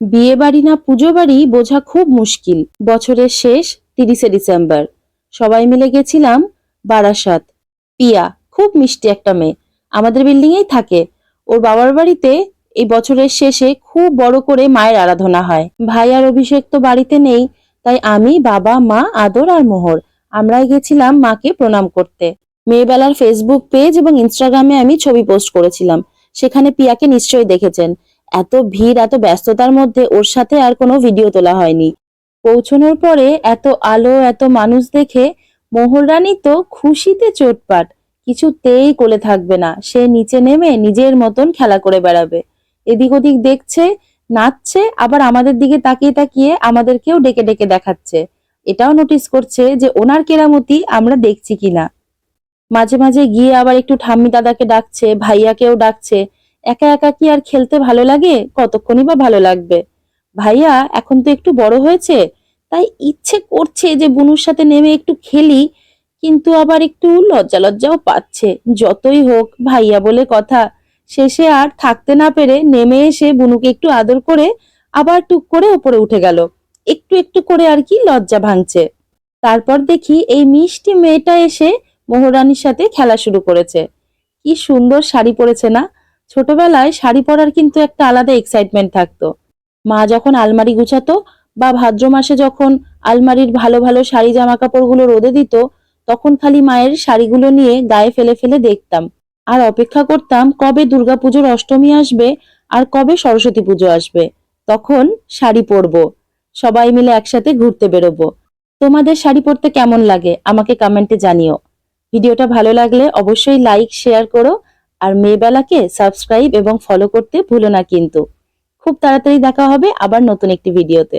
বিয়ে বাড়ি না পুজো বাড়ি বোঝা খুব মুশকিল। বছরের শেষ তিরিশে ডিসেম্বর। সবাই মিলে গেছিলাম বারাসাত। পিয়া, খুব মিষ্টি একটা মেয়ে। আমাদের বিল্ডিং এই থাকে। ওর বাবার বাড়িতে এই বছরের শেষে খুব বড় করে মায়ের আরাধনা হয়। ভাই আর অভিষেক তো বাড়িতে নেই, তাই আমি বাবা, মা, আদর আর মোহর। আমরাই গেছিলাম মাকে প্রণাম করতে। মেয়েবেলার ফেসবুক পেজ এবং ইনস্টাগ্রামে আমি ছবি পোস্ট করেছিলাম। সেখানে পিয়াকে নিশ্চয়ই দেখেছেন। এত ভিড়, এত ব্যস্ততার মধ্যে ওর সাথে আর কোনো ভিডিও তোলা হয়নি। পৌঁছানোর পরে এত আলো, এত মানুষ দেখে মোহররানী তো খুশিতে চোটপাট কিছুতেই কোলে থাকবে না। সে নিচে নেমে নিজের মতন খেলা করে বেড়াবে। এদিক ওদিক দেখছে, নাচছে, আবার আমাদের দিকে তাকিয়ে তাকিয়ে আমাদেরকেও ডেকে ডেকে দেখাচ্ছে। এটাও নোটিস করছে যে ওনার কেরামতি আমরা দেখছি কিনা। মাঝে মাঝে গিয়ে আবার একটু ঠাম্মি দাদাকে ডাকছে, ভাইয়াকেও ডাকছে। একা একা কি আর খেলতে ভালো লাগে? কতক্ষণই বা ভালো লাগবে? ভাইয়া, এখন তো একটু বড় হয়েছে, তাই ইচ্ছে করছে যে বুনুর সাথে নেমে একটু খেলি, কিন্তু আবার একটু লজ্জা লজ্জাও পাচ্ছে। যতই হোক, ভাইয়া বলে কথা। শেষে আর থাকতে না পেরে নেমে এসে বুনুকে একটু আদর করে আবার টুক করে ওপরে উঠে গেল। একটু একটু করে আর কি লজ্জা ভাঙছে। তারপর দেখি এই মিষ্টি মেয়েটা এসে মোহরানির সাথে খেলা শুরু করেছে। কি সুন্দর শাড়ি পরেছে না? ছোটবেলায় শাড়ি পরার কিন্তু একটা আলাদা এক্সাইটমেন্ট থাকতো। মা যখন আলমারি গুছাতো বা ভাদ্র মাসে যখন আলমারির ভালো ভালো শাড়ি জামা কাপড়গুলো রোদে দিত, তখন খালি মায়ের শাড়িগুলো নিয়ে গায়ে ফেলে ফেলে দেখতাম। আর অপেক্ষা করতাম কবে দুর্গাপুজোর অষ্টমী আসবে আর কবে সরস্বতী পুজো আসবে। তখন শাড়ি পরবো। সবাই মিলে একসাথে ঘুরতে বেরোবো। তোমাদের শাড়ি পরতে কেমন লাগে আমাকে কমেন্টে জানিও। ভিডিওটা ভালো লাগলে অবশ্যই লাইক শেয়ার করো। আর মেয়েবেলাকে সাবস্ক্রাইব এবং ফলো করতে ভুলো না কিন্তু। খুব তাড়াতাড়ি দেখা হবে আবার নতুন একটি ভিডিওতে